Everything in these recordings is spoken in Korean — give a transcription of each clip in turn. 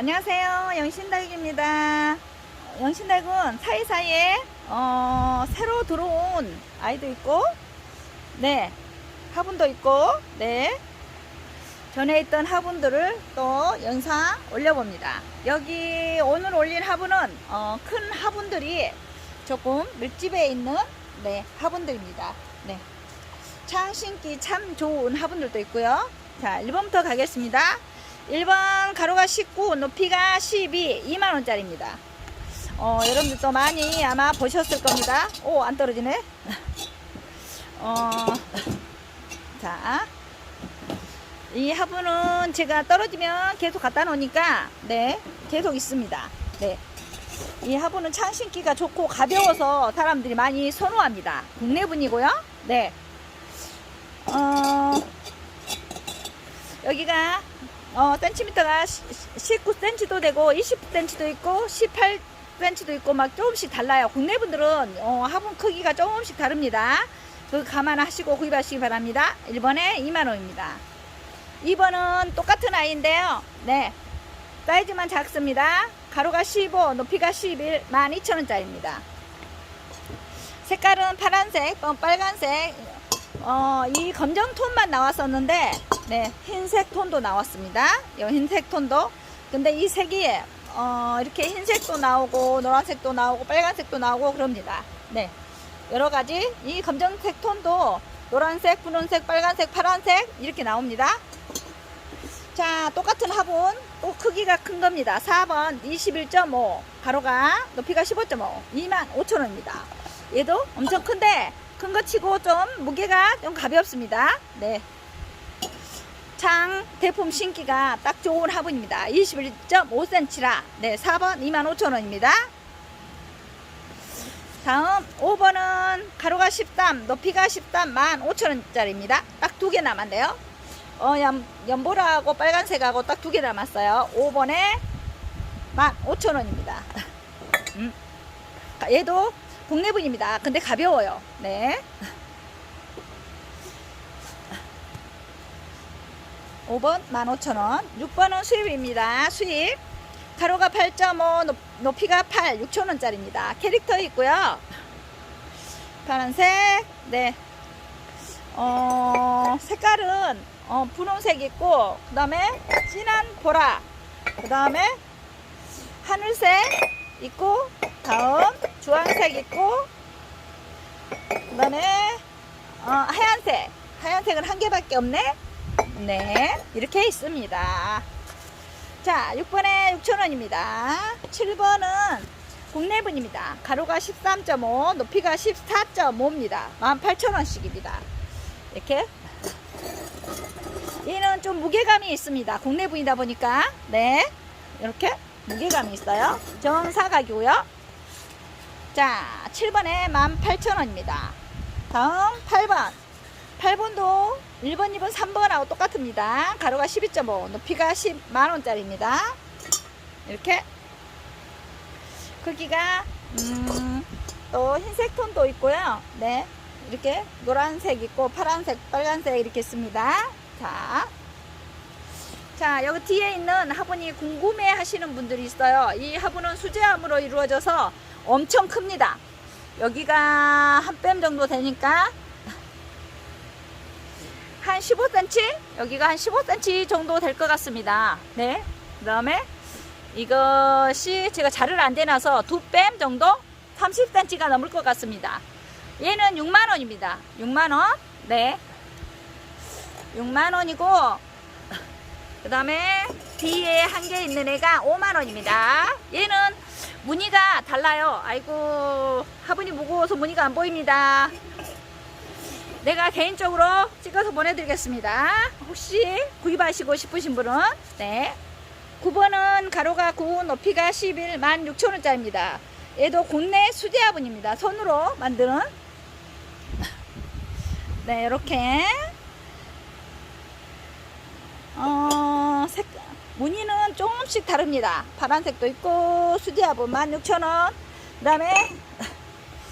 안녕하세요. 영신달기입니다. 영신달군 사이사이에 어, 새로 들어온 아이도 있고 네 화분도 있고 네 전에 있던 화분들을 또 영상 올려봅니다. 여기 오늘 올린 화분은 어, 큰 화분들이 조금 밀집해 있는 네 화분들입니다. 네. 창 신기 참 좋은 화분들도 있고요. 자, 1번부터 가겠습니다. 1번 가로가 19, 높이가 12, 2만원짜리입니다. 어, 여러분들도 많이 아마 보셨을 겁니다. 오, 안 떨어지네. 어, 자, 이 화분은 제가 떨어지면 계속 갖다 놓으니까, 네, 계속 있습니다. 네. 이 화분은 창 신기가 좋고 가벼워서 사람들이 많이 선호합니다. 국내분이고요. 네. 어, 여기가 어, 센티미터가 19cm도 되고 20cm도 있고 18cm도 있고 막 조금씩 달라요. 국내 분들은 어, 화분 크기가 조금씩 다릅니다. 그 감안하시고 구입하시기 바랍니다. 1번에 2만원입니다. 2번은 똑같은 아이인데요. 네. 사이즈만 작습니다. 가로가 15, 높이가 11, 12,000원짜리입니다. 색깔은 파란색, 어, 빨간색, 어, 이 검정 톤만 나왔었는데, 네, 흰색 톤도 나왔습니다. 이 흰색 톤도. 근데 이 색이, 어, 이렇게 흰색도 나오고, 노란색도 나오고, 빨간색도 나오고, 그럽니다. 네. 여러 가지, 이 검정색 톤도 노란색, 분홍색, 빨간색, 파란색, 이렇게 나옵니다. 자, 똑같은 화분, 또 크기가 큰 겁니다. 4번 21.5, 가로가 높이가 15.5, 25,000원입니다. 얘도 엄청 큰데, 큰 거 치고 좀 무게가 좀 가볍습니다. 네. 창 대품 신기가 딱 좋은 화분입니다. 21.5cm라. 네, 4번 25,000원입니다. 다음 5번은 가로가 13, 높이가 13, 15,000원짜리입니다. 딱 두 개 남았네요. 어, 연, 연보라하고 빨간색하고 딱 두 개 남았어요. 5번에 15,000원입니다. 음. 얘도 국내분입니다. 근데 가벼워요. 네. 5번 15,000원. 6번은 수입입니다. 수입. 가로가 8.5, 높이가 8, 6,000원짜리입니다. 캐릭터 있고요. 파란색, 네. 어, 색깔은 어, 분홍색 있고, 그 다음에 진한 보라, 그 다음에 하늘색 있고, 다음 주황색 있고, 그 다음에 어, 하얀색. 하얀색은 한 개밖에 없네. 네, 이렇게 있습니다. 자, 6번에 6,000원입니다. 7번은 국내분입니다. 가로가 13.5, 높이가 14.5입니다. 18,000원씩입니다. 이렇게. 얘는 좀 무게감이 있습니다. 국내분이다 보니까. 네. 이렇게 무게감이 있어요. 정사각이고요. 자, 7번에 18,000원입니다. 다음 8번. 8번도 1번, 2번, 3번하고 똑같습니다. 가로가 12.5, 높이가 10만원짜리입니다. 이렇게. 크기가, 음, 또 흰색 톤도 있고요. 네. 이렇게 노란색 있고, 파란색, 빨간색 이렇게 있습니다. 자. 자, 여기 뒤에 있는 화분이 궁금해 하시는 분들이 있어요. 이 화분은 수제암으로 이루어져서 엄청 큽니다. 여기가 한 뺨 정도 되니까 한 15cm? 여기가 한 15cm 정도 될 것 같습니다. 네. 그 다음에 이것이 제가 자를 안 대놔서 두 뺨 정도? 30cm가 넘을 것 같습니다. 얘는 6만원입니다. 6만원. 네. 6만원이고, 그 다음에 뒤에 한 개 있는 애가 5만원입니다. 얘는 무늬가 달라요. 아이고, 화분이 무거워서 무늬가 안 보입니다. 내가 개인적으로 찍어서 보내드리겠습니다. 혹시 구입하시고 싶으신 분은 네. 9번은 가로가 9, 높이가 11, 16,000원짜리입니다. 얘도 국내 수제 화분입니다. 손으로 만드는 네, 이렇게 어, 색, 무늬는 조금씩 다릅니다. 파란색도 있고 수제 화분 16,000원 그 다음에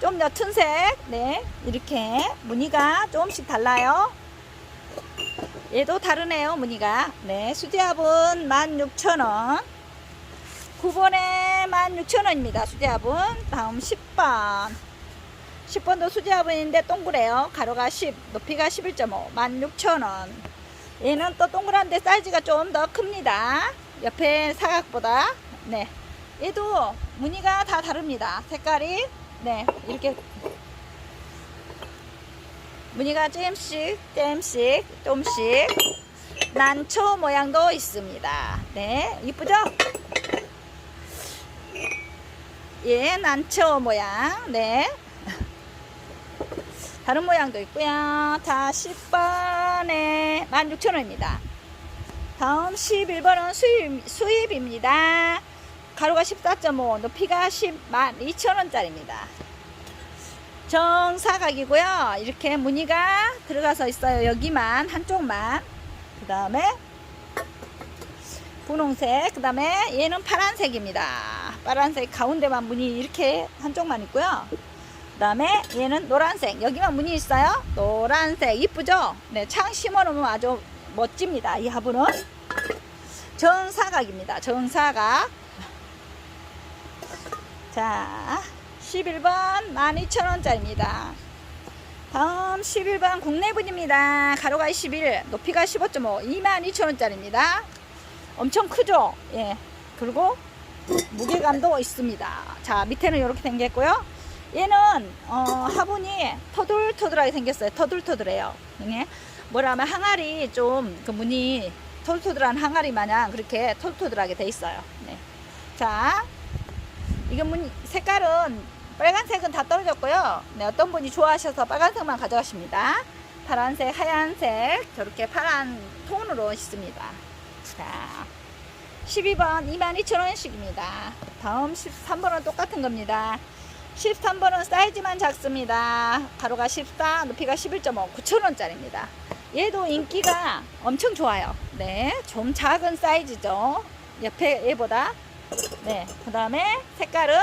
좀 옅은 색, 네, 이렇게 무늬가 조금씩 달라요. 얘도 다르네요, 무늬가. 네, 수제합은 16,000원. 9번에 16,000원입니다. 수제화분. 다음 10번. 10번도 수제화분인데 동그래요. 가로가 10, 높이가 11.5, 16,000원. 얘는 또 동그란데 사이즈가 좀 더 큽니다. 옆에 사각보다. 네. 얘도 무늬가 다 다릅니다. 색깔이. 네. 이렇게. 무늬가 조금씩, 조금씩, 조금씩. 난초 모양도 있습니다. 네. 이쁘죠? 예, 난초 모양. 네. 다른 모양도 있고요. 자, 10번에 16,000원입니다. 다음 11번은 수입, 수입입니다. 가로가 14.5, 높이가 10, 12,000원짜리입니다. 정사각이고요. 이렇게 무늬가 들어가서 있어요. 여기만, 한쪽만. 그 다음에 분홍색, 그 다음에 얘는 파란색입니다. 파란색 가운데만 무늬 이렇게 한쪽만 있고요. 그 다음에 얘는 노란색, 여기만 무늬 있어요. 노란색, 이쁘죠? 네, 창 심어놓으면 아주 멋집니다. 이 화분은. 정사각입니다. 정사각. 자, 11번 12,000원짜리입니다. 다음 11번 국내분입니다. 가로가 21, 높이가 15.5, 22,000원짜리입니다. 엄청 크죠? 예. 그리고 무게감도 있습니다. 자, 밑에는 이렇게 생겼고요. 얘는 어, 화분이 터들터들하게 생겼어요. 터들터들해요. 이게 뭐라 하면 항아리 좀 그 무늬 터들터들한 항아리 마냥 그렇게 터들터들하게 돼 있어요. 네. 자, 이게 무늬 색깔은 빨간색은 다 떨어졌고요. 네, 어떤 분이 좋아하셔서 빨간색만 가져가십니다. 파란색, 하얀색 저렇게 파란 톤으로 있습니다. 자, 12번 22,000원씩입니다. 다음 13번은 똑같은 겁니다. 13번은 사이즈만 작습니다. 가로가 14, 높이가 11.5, 9,000원짜리입니다. 얘도 인기가 엄청 좋아요. 네, 좀 작은 사이즈죠. 옆에 얘보다. 네, 그 다음에 색깔은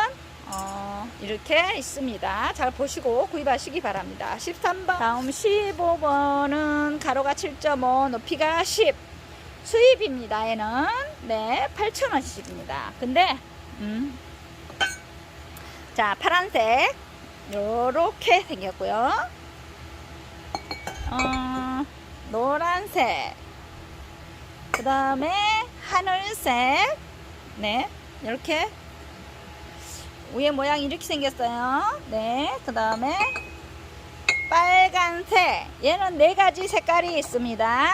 어, 이렇게 있습니다. 잘 보시고 구입하시기 바랍니다. 13번. 다음 15번은 가로가 7.5, 높이가 10. 수입입니다. 얘는 네 8,000원씩입니다. 근데 음, 자 파란색 요렇게 생겼고요. 어, 노란색 그 다음에 하늘색 네 이렇게 위에 모양이 이렇게 생겼어요. 네, 그 다음에 빨간색. 얘는 네 가지 색깔이 있습니다.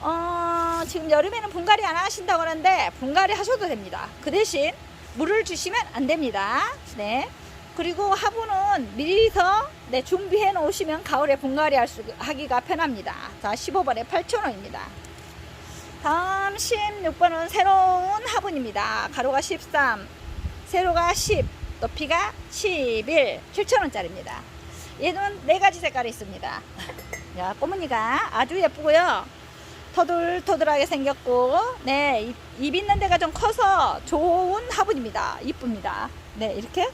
어, 지금 여름에는 분갈이 안 하신다고 하는데 분갈이 하셔도 됩니다. 그 대신 물을 주시면 안 됩니다. 네. 그리고 화분은 미리서 네, 준비해 놓으시면 가을에 분갈이 할 수, 하기가 편합니다. 자, 15번에 8,000원입니다. 다음 16번은 새로운 화분입니다. 가로가 13, 세로가 10, 높이가 11, 7,000원짜리입니다. 얘는 네 가지 색깔이 있습니다. 야, 꼬무니가 아주 예쁘고요. 터들터들하게 생겼고, 네, 입, 입 있는 데가 좀 커서 좋은 화분입니다. 이쁩니다. 네, 이렇게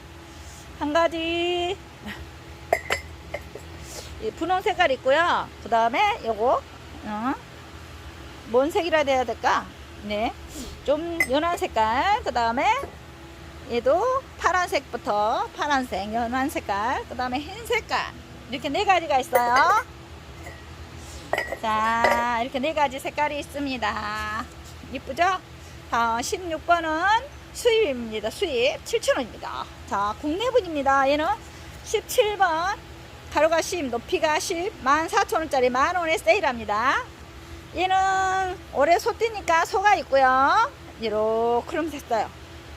한 가지 이 분홍 색깔 있고요. 그 다음에 요거, 어, 뭔 색이라 해야 될까? 네, 좀 연한 색깔. 그 다음에 얘도 파란색부터 파란색, 연한 색깔, 그 다음에 흰 색깔 이렇게 네 가지가 있어요. 자, 이렇게 네 가지 색깔이 있습니다. 이쁘죠? 자, 16번은 수입입니다. 수입 7,000원입니다. 자, 국내분입니다. 얘는 17번 가로가 10, 높이가 10, 14,000원짜리 만원에 세일합니다. 얘는 올해 소띠니까 소가 있고요. 이렇게 그럼 됐어요.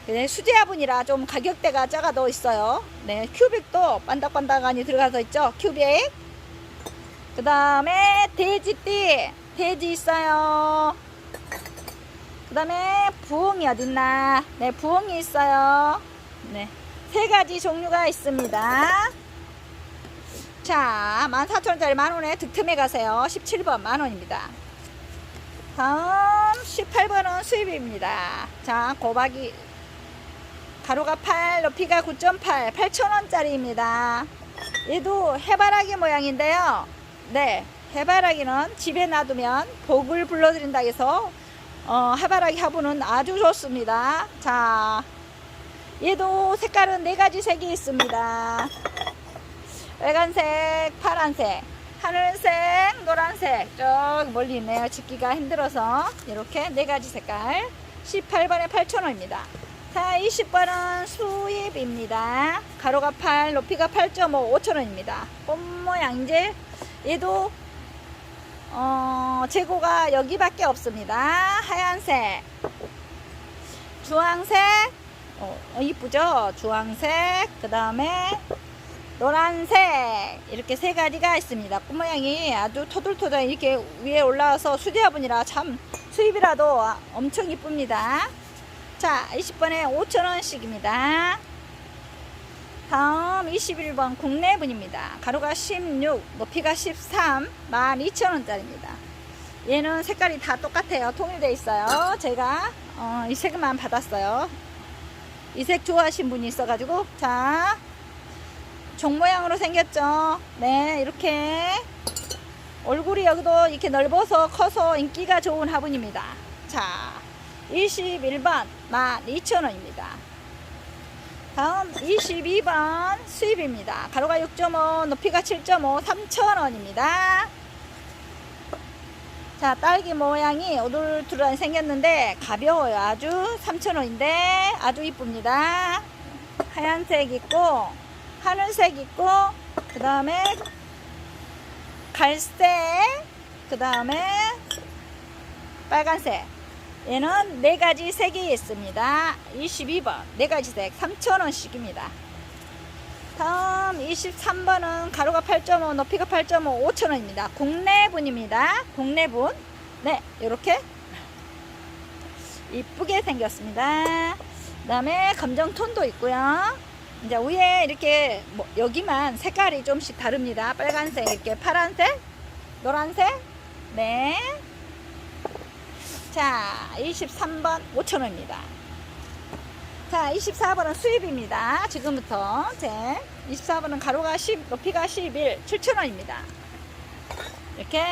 네, 수제 화분이라 좀 가격대가 작아도 있어요. 네, 큐빅도 반닥반닥하니 들어가서 있죠. 큐빅. 그 다음에 돼지띠. 돼지 있어요. 그 다음에 부엉이 어딨나. 네, 부엉이 있어요. 네, 세 가지 종류가 있습니다. 자, 14,000원짜리 만원에 득템해 가세요. 17번 만원입니다. 다음 18번은 수입입니다. 자, 고박이 가로가 8, 높이가 9.8, 8,000원짜리입니다. 얘도 해바라기 모양인데요. 네, 해바라기는 집에 놔두면 복을 불러드린다 해서 어, 해바라기 화분은 아주 좋습니다. 자, 얘도 색깔은 네 가지 색이 있습니다. 빨간색, 파란색, 하늘색, 노란색. 저기 멀리 있네요. 짓기가 힘들어서. 이렇게 네 가지 색깔. 18번에 8,000원입니다. 자, 20번은 수입입니다. 가로가 8, 높이가 8.5, 5,000원입니다. 꽃 모양제. 얘도 어, 재고가 여기밖에 없습니다. 하얀색, 주황색, 어, 어, 이쁘죠? 주황색, 그 다음에 노란색 이렇게 세 가지가 있습니다. 꽃 모양이 아주 토들토들 이렇게 위에 올라와서 수제 화분이라 참 수입이라도 아, 엄청 이쁩니다. 자, 20번에 5,000원씩입니다. 다음 21번 국내분입니다. 가로가 16, 높이가 13, 12,000원짜리입니다. 얘는 색깔이 다 똑같아요. 통일되어 있어요. 제가 어, 이 색만 받았어요. 이 색 좋아하신 분이 있어가지고 자, 종 모양으로 생겼죠. 네, 이렇게 얼굴이 여기도 이렇게 넓어서 커서 인기가 좋은 화분입니다. 자, 21번 12,000원입니다. 다음 22번 수입입니다. 가로가 6.5, 높이가 7.5, 3,000원입니다. 자, 딸기 모양이 오돌투돌 생겼는데 가벼워요. 아주 3,000원인데 아주 이쁩니다. 하얀색 있고 하늘색 있고 그 다음에 갈색 그 다음에 빨간색 얘는 네 가지 색이 있습니다. 22번 네 가지 색 3,000원씩입니다. 다음 23번은 가로가 8.5 높이가 8.5 5,000원입니다. 국내분입니다. 국내분 네 이렇게 이쁘게 생겼습니다. 그 다음에 검정 톤도 있고요. 이제 위에 이렇게 뭐 여기만 색깔이 좀씩 다릅니다. 빨간색 이렇게 파란색 노란색 네 자, 23번 5,000원입니다. 자, 24번은 수입입니다. 지금부터. 제 24번은 가로가 10, 높이가 11, 7,000원입니다. 이렇게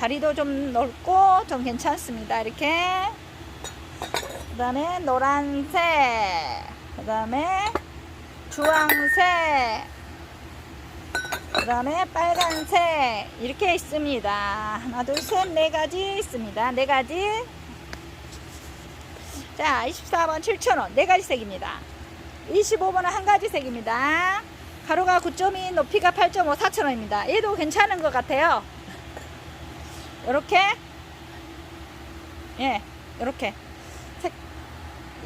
다리도 좀 넓고 좀 괜찮습니다. 이렇게 그 다음에 노란색 그 다음에 주황색 그 다음에 빨간색 이렇게 있습니다. 하나 둘 셋 네 가지 있습니다. 네 가지. 자 24번 7,000원. 네 가지 색입니다. 25번은 한 가지 색입니다. 가로가 9.2 높이가 8.5 4,000원입니다. 얘도 괜찮은 것 같아요. 이렇게. 예 이렇게. 색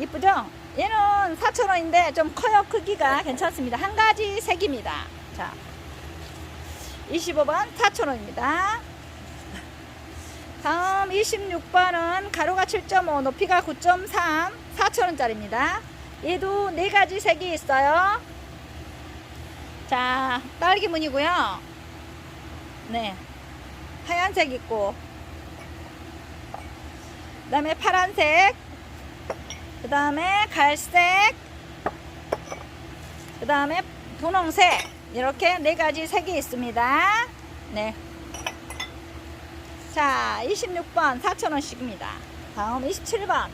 이쁘죠 얘는 4,000원인데 좀 커요 크기가 괜찮습니다 한 가지 색입니다 자 25번 4,000원입니다. 다음 26번은 가로가 7.5 높이가 9.3 4,000원짜리입니다. 얘도 네 가지 색이 있어요. 자 딸기 무늬고요. 네 하얀색 있고 그 다음에 파란색 그 다음에 갈색 그 다음에 분홍색 이렇게 네 가지 색이 있습니다. 네. 자, 26번 4,000원씩입니다. 다음 27번.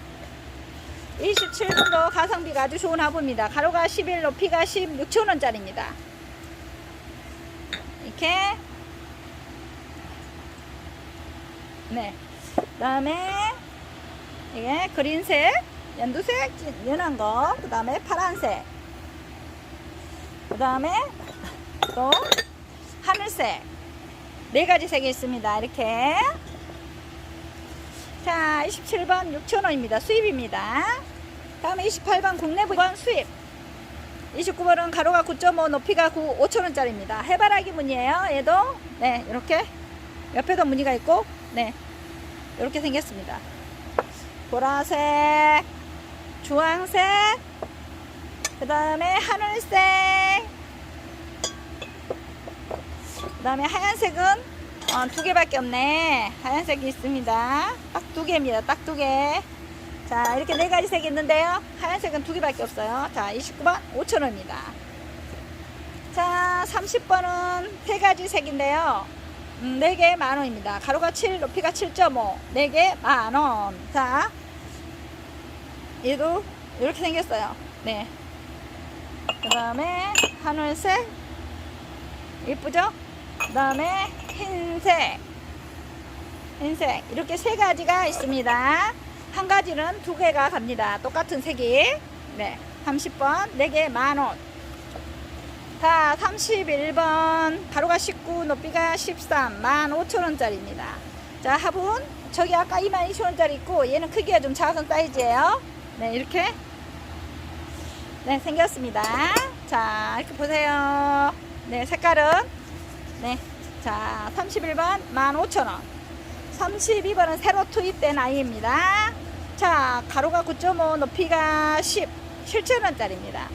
27번도 가성비가 아주 좋은 화분입니다. 가로가 11, 높이가 16,000원짜리입니다. 이렇게. 네. 그 다음에, 이게 그린색, 연두색, 연한 거, 그 다음에 파란색, 그 다음에 또 하늘색 네 가지 색이 있습니다. 이렇게 자 27번 6,000원입니다. 수입입니다. 다음에 28번 국내분 수입 29번은 가로가 9.5 높이가 9 5,000원짜리입니다. 해바라기 무늬예요. 얘도 네 이렇게 옆에도 무늬가 있고 네 이렇게 생겼습니다. 보라색 주황색 그 다음에 하늘색 그 다음에 하얀색은 어, 두 개밖에 없네. 하얀색이 있습니다. 딱 두 개입니다 딱 두 개 자 이렇게 네 가지 색이 있는데요. 하얀색은 두 개밖에 없어요. 자 29번 5천원입니다. 자 30번은 세 가지 색인데요. 음, 4개 만원입니다. 가로가 7, 높이가 7.5. 4개 만원. 자, 얘도 이렇게 생겼어요. 네. 그 다음에 하늘색. 예쁘죠? 그 다음에 흰색. 흰색. 이렇게 세 가지가 있습니다. 한 가지는 두 개가 갑니다. 똑같은 색이. 네. 30번, 4개 만원. 자, 31번. 가로가 19, 높이가 13, 15,000원짜리입니다. 자, 화분. 저기 아까 22,000원짜리 있고, 얘는 크기가 좀 작은 사이즈예요. 네, 이렇게. 네, 생겼습니다. 자, 이렇게 보세요. 네, 색깔은. 네. 자, 31번 15,000원. 32번은 새로 투입된 아이입니다. 자, 가로가 9.5, 높이가 10, 7,000원짜리입니다.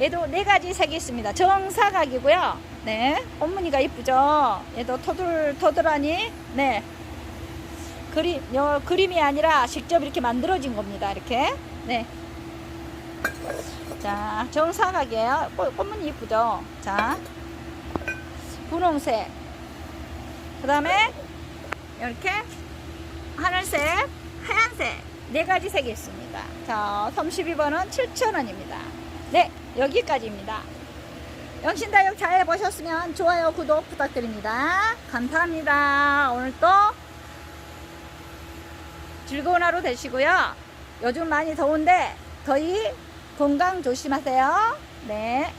얘도 네 가지 색이 있습니다. 정사각이고요. 네, 꽃무늬가 이쁘죠. 얘도 토들 토들하니 네 그림 요 그림이 아니라 직접 이렇게 만들어진 겁니다. 이렇게 네. 자, 정사각이에요. 꽃, 꽃무늬 이쁘죠. 자, 분홍색. 그 다음에 이렇게 하늘색, 하얀색 네 가지 색이 있습니다. 자, 32번은 7,000원입니다. 네, 여기까지입니다. 영신다육 잘 보셨으면 좋아요, 구독 부탁드립니다. 감사합니다. 오늘 또 즐거운 하루 되시고요. 요즘 많이 더운데 더위 건강 조심하세요. 네.